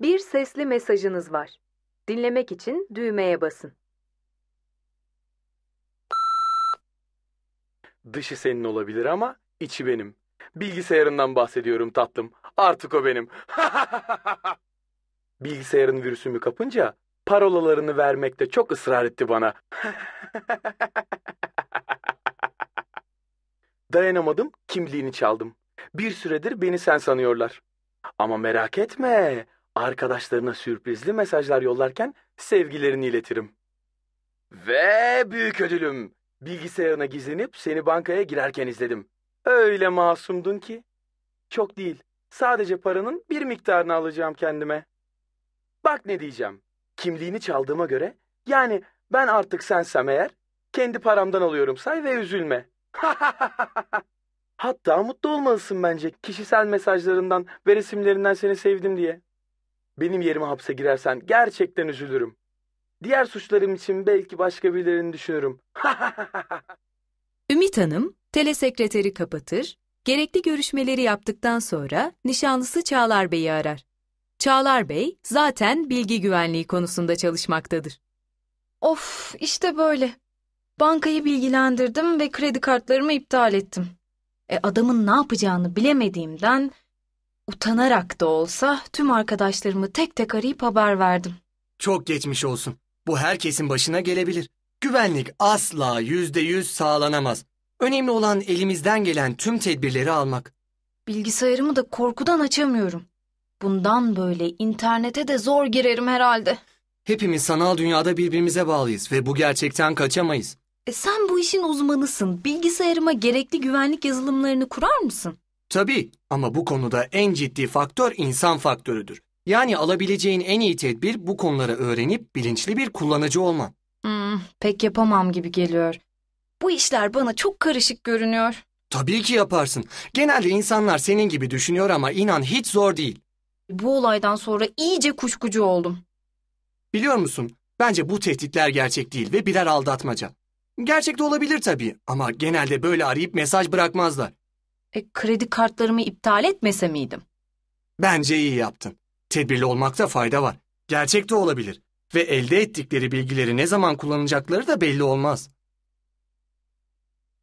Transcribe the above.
Bir sesli mesajınız var. Dinlemek için düğmeye basın. Dışı senin olabilir ama içi benim. Bilgisayarından bahsediyorum tatlım. Artık o benim. Bilgisayarın virüsümü kapınca parolalarını vermekte çok ısrar etti bana. Dayanamadım, kimliğini çaldım. Bir süredir beni sen sanıyorlar. Ama merak etme, arkadaşlarına sürprizli mesajlar yollarken sevgilerini iletirim. Ve büyük ödülüm, bilgisayarına gizlenip seni bankaya girerken izledim. Öyle masumdun ki. Çok değil, sadece paranın bir miktarını alacağım kendime. Bak ne diyeceğim, kimliğini çaldığıma göre, yani ben artık sensem eğer, kendi paramdan alıyorum say ve üzülme. Hatta mutlu olmalısın bence kişisel mesajlarından ve resimlerinden seni sevdim diye. Benim yerime hapse girersen gerçekten üzülürüm. Diğer suçlarım için belki başka birilerini düşünürüm. Ümit Hanım, telesekreteri kapatır, gerekli görüşmeleri yaptıktan sonra nişanlısı Çağlar Bey'i arar. Çağlar Bey zaten bilgi güvenliği konusunda çalışmaktadır. Of, işte böyle. Bankayı bilgilendirdim ve kredi kartlarımı iptal ettim. E adamın ne yapacağını bilemediğimden utanarak da olsa tüm arkadaşlarımı tek tek arayıp haber verdim. Çok geçmiş olsun. Bu herkesin başına gelebilir. Güvenlik asla yüzde yüz sağlanamaz. Önemli olan elimizden gelen tüm tedbirleri almak. Bilgisayarımı da korkudan açamıyorum. Bundan böyle internete de zor girerim herhalde. Hepimiz sanal dünyada birbirimize bağlıyız ve bu gerçekten kaçamayız. E sen bu işin uzmanısın. Bilgisayarıma gerekli güvenlik yazılımlarını kurar mısın? Tabii ama bu konuda en ciddi faktör insan faktörüdür. Yani alabileceğin en iyi tedbir bu konuları öğrenip bilinçli bir kullanıcı olman. Hmm, pek yapamam gibi geliyor. Bu işler bana çok karışık görünüyor. Tabii ki yaparsın. Genelde insanlar senin gibi düşünüyor ama inan hiç zor değil. Bu olaydan sonra iyice kuşkucu oldum. Biliyor musun? Bence bu tehditler gerçek değil ve birer aldatmaca. Gerçek de olabilir tabii ama genelde böyle arayıp mesaj bırakmazlar. E, kredi kartlarımı iptal etmese miydim? Bence iyi yaptın. Tedbirli olmakta fayda var. Gerçek de olabilir. Ve elde ettikleri bilgileri ne zaman kullanacakları da belli olmaz.